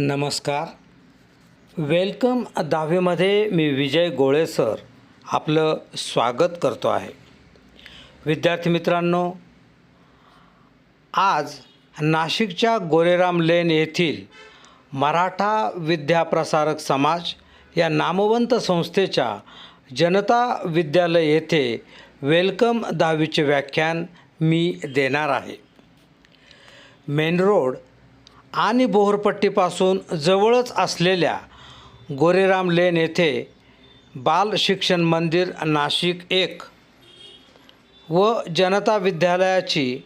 नमस्कार. वेलकम दहावीमध्ये मी विजय गोळे सर आपलं स्वागत करतो आहे. विद्यार्थी मित्रांनो आज नाशिकच्या गोरेराम लेन येथील मराठा विद्याप्रसारक समाज या नामवंत संस्थेच्या जनता विद्यालय येथे वेलकम दहावीचे व्याख्यान मी देणार आहे. मेन रोड आणि बोहरपट्टीपासून जवळच असलेल्या गोरेराम लेन येथे बाल शिक्षण मंदिर नाशिक एक व जनता विद्यालयाची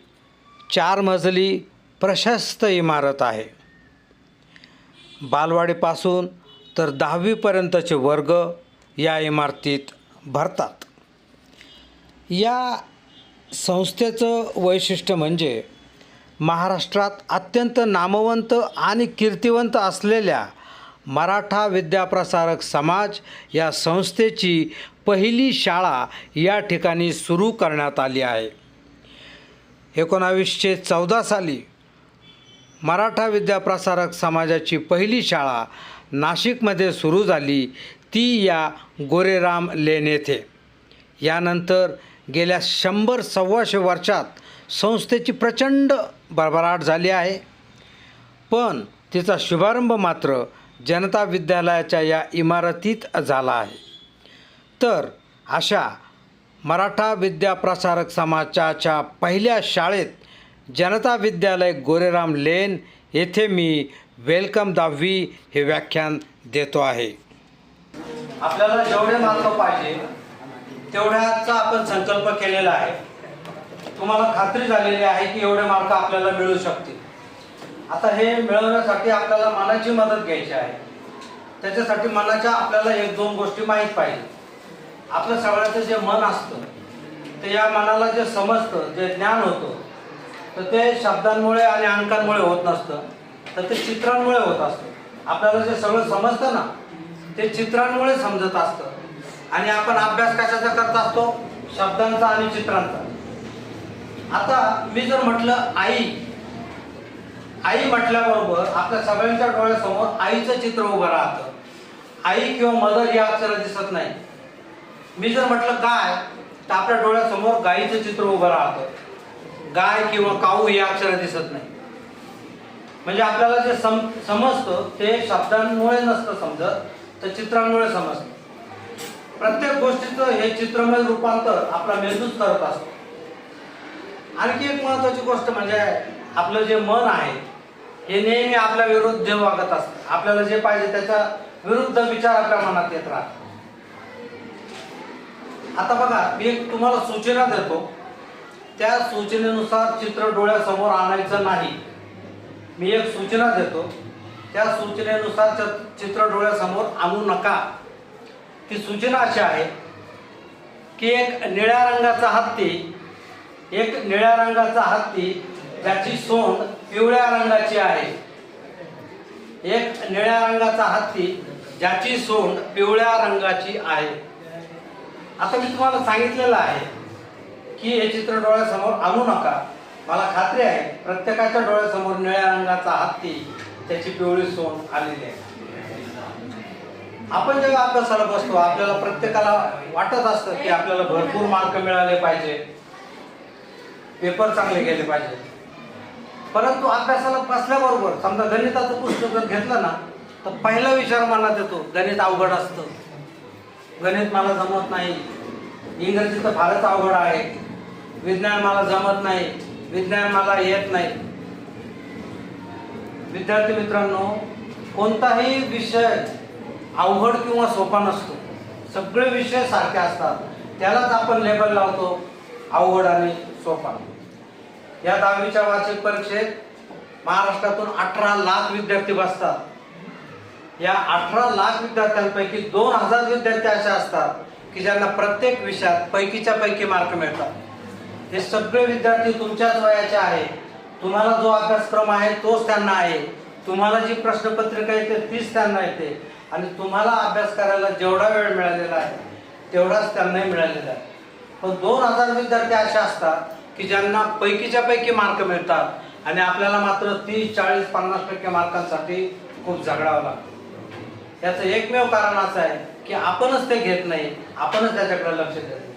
चार मजली प्रशस्त इमारत आहे. बालवाडीपासून तर दहावीपर्यंतचे वर्ग या इमारतीत भरतात. या संस्थेचं वैशिष्ट्य म्हणजे महाराष्ट्रात अत्यंत नामवंत आणि कीर्तिवंत असलेल्या मराठा विद्याप्रसारक समाज या संस्थेची पहिली शाळा या ठिकाणी सुरू करण्यात आली आहे. एकोणावीसशे चौदा साली मराठा विद्याप्रसारक समाजाची पहिली शाळा नाशिकमध्ये सुरू झाली ती या गोरेराम लेन येथे यानंतर गेल्या शंभर सव्वाशे वर्षात संस्थेची प्रचंड भरभराट झाली आहे. पण तिचा शुभारंभ मात्र जनता विद्यालयाच्या या इमारतीत झाला आहे. तर अशा मराठा विद्याप्रसारक समाजाच्या पहिल्या शाळेत जनता विद्यालय गोरेराम लेन येथे मी वेलकम दहावी हे व्याख्यान देतो आहे. आपल्याला जेवढे मार्क पाहिजे तेवढ्याचा आपण संकल्प केलेला आहे. तुम्हाला खात्री झालेली आहे की एवढे मार्क आपल्याला मिळू शकतील. आता हे मिळवण्यासाठी आपल्याला मनाची मदत घ्यायची आहे. त्याच्यासाठी मनाच्या आपल्याला एक दोन गोष्टी माहीत पाहिजे. आपलं सगळ्याचं जे मन असतं ते या मनाला जे समजतं जे ज्ञान होतं तर ते शब्दांमुळे आणि अंकांमुळे होत नसतं. तर ते चित्रांमुळे होत असतं. आपल्याला जे सगळं समजतं ना ते चित्रांमुळे समजत असतं. आणि आपण अभ्यास कशाचा करत असतो? शब्दांचा आणि चित्रांचा. आता मी जर म्हटलं आई आई म्हटल्याबरोबर आपल्या सगळ्यांच्या डोळ्यासमोर आईचं चित्र उभं राहतं. आई किंवा मदर या अक्षरं दिसत नाही. मी जर म्हटलं गाय तर आपल्या डोळ्यासमोर गायीचं चित्र उभं राहतं. गाय किंवा काऊ ही अक्षरं दिसत नाही. म्हणजे आपल्याला जे सम समजतं ते शब्दांमुळे नसतं समजत तर चित्रांमुळे समजतं. प्रत्येक गोष्टीचं हे चित्रमय रूपांतर आपला मेंदूच करत असतो. आणखी एक महत्वाची गोष्ट म्हणजे आपलं जे मन आहे हे नेहमी आपल्या विरुद्ध वागत असतं. आपल्याला जे पाहिजे त्याच्या विरुद्ध विचार आपल्या मनात येत राहतात आता बघा मी एक तुम्हाला सूचना देतो. त्या सूचनेनुसार चित्र डोळ्यासमोर आणायचं नाही. मी एक सूचना देतो. त्या सूचनेनुसार च- चित्र डोळ्यासमोर आणू नका. ती सूचना अशी आहे की एक निळ्या रंगाचा हत्ती एक निळ्या रंगाचा हत्ती ज्याची सोंड पिवळ्या रंगाची आहे. एक निळ्या रंगाचा हत्ती ज्याची सोंड पिवळ्या रंगाची आहे. आता मी तुम्हाला सांगितलेलं आहे की हे चित्र डोळ्यासमोर आणू नका. मला खात्री आहे प्रत्येकाच्या डोळ्यासमोर निळ्या रंगाचा हत्ती त्याची पिवळी सोंड आलेली आहे. आपण जेव्हा अभ्यासाला बसतो आपल्याला प्रत्येकाला वाटत असतं की आपल्याला भरपूर मार्क मिळाले पाहिजे. पेपर चांगले गेले पाहिजे. परंतु अभ्यासाला बसल्याबरोबर समजा गणिताचं पुस्तक जर घेतलं ना तर पहिला विचार मनात येतो गणित अवघड असतं. गणित मला जमत नाही. इंग्रजी तर फारच अवघड आहे. विज्ञान मला जमत नाही. विज्ञान मला येत नाही. विद्यार्थी मित्रांनो कोणताही विषय अवघड किंवा सोपा नसतो. सगळे विषय सारखे असतात. त्यालाच आपण लेबल लावतो अवघड आणि सोपा. या दहावीच्या वार्षिक परीक्षेत महाराष्ट्रातून अठरा लाख विद्यार्थी बसतात. या अठरा लाख विद्यार्थ्यांपैकी दोन हजार विद्यार्थी असे असतात की ज्यांना प्रत्येक विषयात पैकीच्या पैकी मार्क मिळतात. हे सगळे विद्यार्थी तुमच्याच वयाचे आहे तुम्हाला जो अभ्यासक्रम आहे तोच त्यांना आहे. तुम्हाला जी प्रश्नपत्रिका येते तीच त्यांना येते. आणि तुम्हाला अभ्यास करायला जेवढा वेळ मिळालेला आहे तेवढाच त्यांनाही मिळालेला आहे. पण दोन हजार विद्यार्थी असे असतात की ज्यांना पैकीच्या पैकी मार्क मिळतात आणि आपल्याला मात्र तीस चाळीस पन्नास टक्के मार्कांसाठी खूप झगडावं लागतं. याचं एकमेव कारण असं आहे की आपणच ते घेत नाही आपणच त्याच्याकडे लक्ष देत नाही.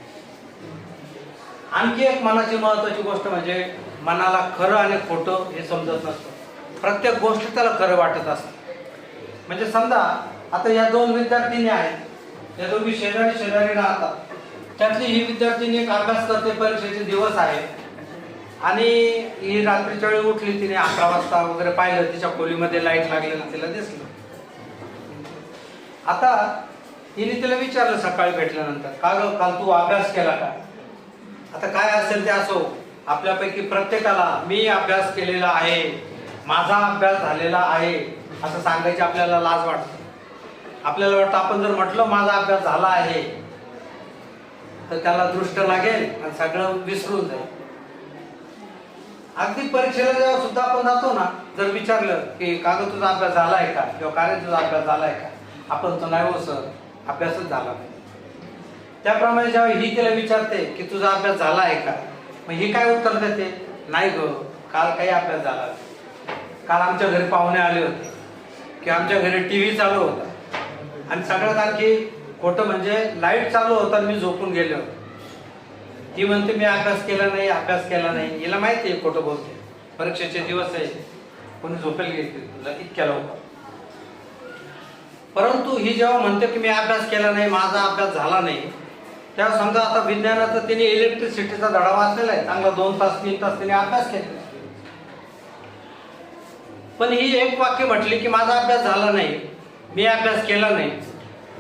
आणखी एक मनाची महत्वाची गोष्ट म्हणजे मनाला खरं आणि खोटं हे समजत नसतं. प्रत्येक गोष्ट त्याला खरं वाटत असतं. म्हणजे समजा आता या दोन विद्यार्थिनी आहेत या दोघी शेजारी शेजारी राहतात. त्यातली ही विद्यार्थिनी एक अभ्यास करते परीक्षेचे दिवस आहे. आणि ही रात्रीच्या वेळी उठली तिने अकरा वाजता वगैरे पाहिलं तिच्या खोलीमध्ये लाइट लागलेलं तिला दिसलं. आता हिने तिला विचारलं सकाळी भेटल्यानंतर का ग काल तू अभ्यास केला का? आता काय असेल ते असो आपल्यापैकी प्रत्येकाला मी अभ्यास केलेला आहे माझा अभ्यास झालेला आहे असं सांगायची आपल्याला लाज वाटते. आपल्याला वाटतं आपण जर म्हटलं माझा अभ्यास झाला आहे तर त्याला दृष्ट लागेल आणि सगळं विसरून जाईल. अगदी परीक्षेला जेव्हा सुद्धा आपण जातो ना जर विचारलं की कागद तुझा अभ्यास झाला आहे का? किंवा कार्य तुझा अभ्यास झाला आहे का? आपण तो नाही हो सर अभ्यासच झाला नाही. त्याप्रमाणे जेव्हा ही तिला विचारते की तुझा अभ्यास झाला आहे का? मग ही काय उत्तर देते? नाही ग काल काही अभ्यास झाला काल आमच्या घरी पाहुणे आले होते. की आमच्या घरी टी व्ही चालू होता. आणि सगळ्यात आणखी खोटं म्हणजे लाइट चालू होता मी झोपून गेलो. ती म्हणते मी अभ्यास केला नाही अभ्यास केला नाही. हिला माहिती आहे खोटं बोलते. परीक्षेचे दिवस आहे. कोणी झोपेल घेते तुला इतक्या लवकर. परंतु ही जेव्हा म्हणते की मी अभ्यास केला नाही माझा अभ्यास झाला नाही तेव्हा समजा आता विज्ञानाचा तिने इलेक्ट्रिसिटीचा धडा वाचलेला आहे. चांगला दोन तास तीन तास तिने अभ्यास केला पण ही एक वाक्य म्हटली की माझा अभ्यास झाला नाही. मी अभ्यास केला नाही.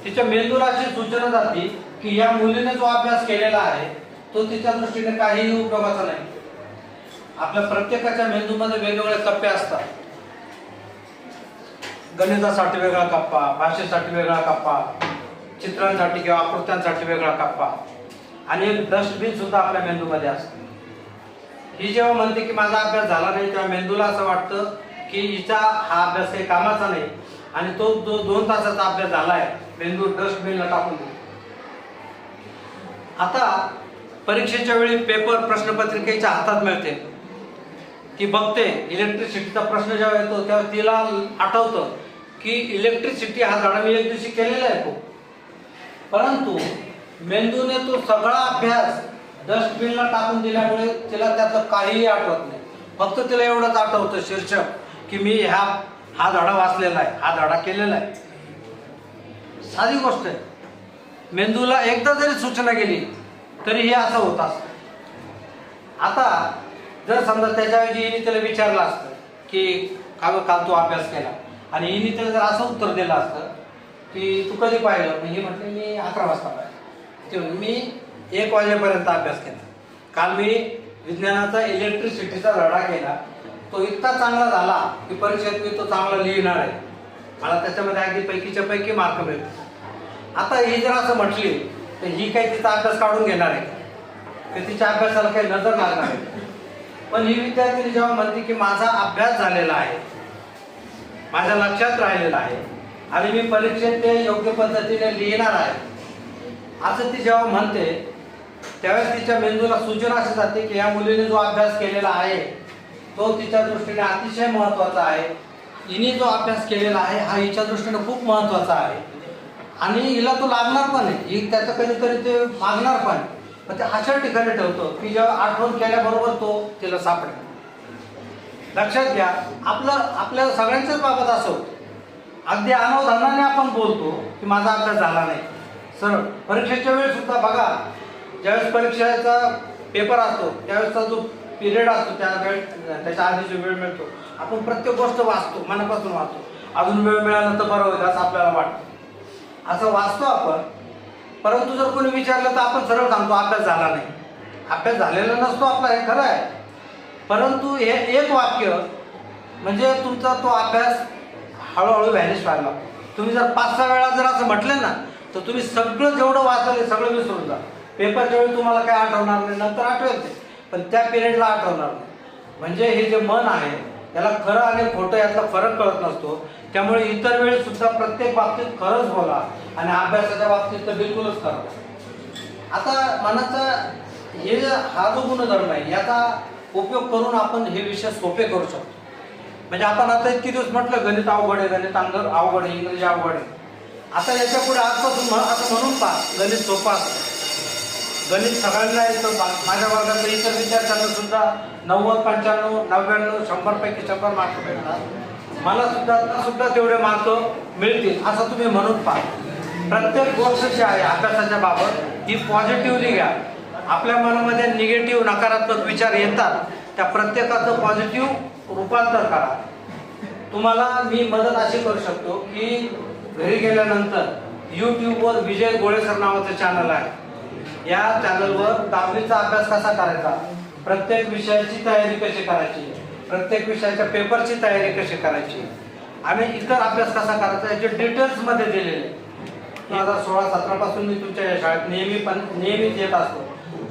तिच्या मेंदूला अशी सूचना जाते की या मुलीने जो अभ्यास केलेला आहे तो तिच्या दृष्टीने काहीही उपयोगाचा नाही. आपल्या प्रत्येकाच्या मेंदूमध्ये वेगवेगळे कप्पे असतात. गणितासाठी वेगळा कप्पा भाषेसाठी वेगळा कप्पा चित्रांसाठी किंवा आकृत्यांसाठी वेगळा कप्पा. आणि एक डस्टबिन सुद्धा आपल्या मेंदूमध्ये असते. ही जेव्हा म्हणते की माझा अभ्यास झाला नाही तेव्हा मेंदूला असं वाटतं की हिचा हा अभ्यास काही कामाचा नाही. आणि तो जो दोन तासाचा अभ्यास झालाय मेंदू डस्टबिनला टाकून आता परीक्षेच्या वेळी पेपर प्रश्नपत्रिकेच्या हातात मिळते. ती बघते इलेक्ट्रिसिटीचा प्रश्न जेव्हा येतो तेव्हा तिला आठवतं की इलेक्ट्रिसिटी हा धडा मी एक दिवशी केलेला आहे तो. परंतु मेंदूने तो सगळा अभ्यास डस्टबिनला टाकून दिल्यामुळे तिला त्याचं काहीही आठवत नाही. फक्त तिला एवढंच आठवतं शीर्षक. की मी ह्या हा धडा वाचलेला आहे हा धडा केलेला आहे. साधी गोष्ट आहे. मेंदूला एकदा जरी सूचना गेली तरी हे असं होत असतं. आता जर समजा त्याच्याऐवजी हिने त्याला विचारलं असतं की का काल तू अभ्यास केला? आणि हिने त्याला जर असं उत्तर दिलं असतं की तू कधी पाहिलं? मी हे म्हटलं मी अकरा वाजता पाहिलं. ते मी एक वाजेपर्यंत अभ्यास केला. काल मी विज्ञानाचा इलेक्ट्रिसिटीचा धडा केला. तो इतका चांगला झाला की परीक्षेत मी तो चांगला लिहिणार आहे. मला त्याच्यामध्ये अगदी पैकीच्या पैकी मार्क मिळते आता ही जर असं म्हटली तर ही काही तिचा अभ्यास काढून घेणार आहे. तर तिच्या अभ्यासाला काही नजर लागणार आहे. पण ही विद्यार्थी जेव्हा म्हणते की माझा अभ्यास झालेला आहे माझ्या लक्षात राहिलेला आहे आणि मी परीक्षेत ते योग्य पद्धतीने लिहिणार आहे असं ती जेव्हा म्हणते त्यावेळेस तिच्या मेंदूला सूचना अशी जाते की या मुलीने जो अभ्यास केलेला आहे तो तिच्या दृष्टीने अतिशय महत्त्वाचा आहे. हिने जो अभ्यास केलेला आहे हा हिच्या दृष्टीने खूप महत्त्वाचा आहे. आणि हिला तो लागणार पण आहे. ही त्याचं कधीतरी ते मागणार पण आहे. पण ते अशा ठिकाणी ठेवतो की जेव्हा आठवण केल्याबरोबर तो तिला सापडेल. लक्षात घ्या आपलं आपल्या सगळ्यांच्याच बाबत असं. होतं अगदी अनवधानाने आपण बोलतो की माझा अभ्यास झाला नाही. सर परीक्षेच्या वेळेस सुद्धा बघा ज्यावेळेस परीक्षेचा पेपर असतो त्यावेळेसचा जो पिरियड असतो त्या वेळ त्याच्या आधीची वेळ मिळतो. आपण प्रत्येक गोष्ट वाचतो मनापासून वाचतो. अजून वेळ मिळाला तर बरं होईल असं आपल्याला वाटतं. असं वाचतो आपण परंतु जर कोणी विचारलं तर आपण सरळ सांगतो अभ्यास झाला नाही. अभ्यास झालेला नसतो आपला हे खरं आहे. परंतु हे एक वाक्य म्हणजे तुमचा तो अभ्यास हळूहळू व्हॅनिश व्हायला लागतो. तुम्ही जर पाच सहा वेळा जर असं म्हटलं ना तर तुम्ही सगळं जेवढं वाचलं सगळं विसरून जा. पेपरच्या वेळी तुम्हाला काय आठवणार नाही नंतर आठवेल ते. पण त्या पिरियडला आठवणार नाही. म्हणजे हे जे मन आहे त्याला खरं आणि खोटं यातला फरक कळत नसतो. त्यामुळे इतर वेळी सुद्धा प्रत्येक बाबतीत खरंच बोला आणि अभ्यासाच्या बाबतीत तर बिलकुलच खरं आता मनाचा हे जे हा जो गुणधर्म आहे याचा उपयोग करून आपण हे विषय सोपे करू शकतो. म्हणजे आपण आता इतके दिवस म्हटलं गणित अवघड आहे गणित अंग अवघड आहे इंग्रजी अवघड आहे. आता याच्यापुढे आजपासून असं म्हणून पहा गणित सोपं असतं. गणित सगळ्यांना येतं. माझ्या वर्गातल्या इतर विद्यार्थ्यांना सुद्धा नव्वद पंच्याण्णव नव्याण्णव शंभरपैकी शंभर मार्क भेटतात मला सुद्धा सुद्धा तेवढे मार्क मिळतील असं तुम्ही म्हणून पहा. प्रत्येक गोष्ट जी आहे अभ्यासाच्या बाबत ही पॉझिटिव्हली घ्या. आपल्या मनामध्ये निगेटिव्ह नकारात्मक विचार येतात त्या प्रत्येकाचं पॉझिटिव्ह रूपांतर करा. तुम्हाला मी मदत अशी करू शकतो की घरी गेल्यानंतर यूट्यूबवर विजय गोळेसर नावाचं चॅनल आहे. या चॅनलवर दहावीचा अभ्यास कसा करायचा? प्रत्येक विषयाची तयारी कशी करायची? प्रत्येक विषयाच्या पेपरची तयारी कशी करायची? आणि इतर अभ्यास कसा करायचा याचे डिटेल्समध्ये दिलेले दोन हजार सोळा सतरापासून मी तुमच्या या शाळेत नेहमी पण नेहमीच येत असतो.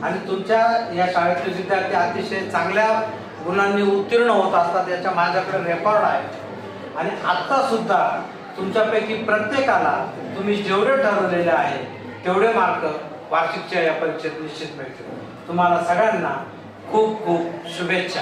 आणि तुमच्या या शाळेतले विद्यार्थी अतिशय चांगल्या गुणांनी उत्तीर्ण होत असतात याच्या माझ्याकडे रेकॉर्ड आहे. आणि आत्ता सुद्धा तुमच्यापैकी प्रत्येकाला तुम्ही जेवढे ठरवलेले आहे तेवढे मार्क वार्षिकच्या या परीक्षेत निश्चित मिळतील. तुम्हाला सगळ्यांना खूप खूप शुभेच्छा.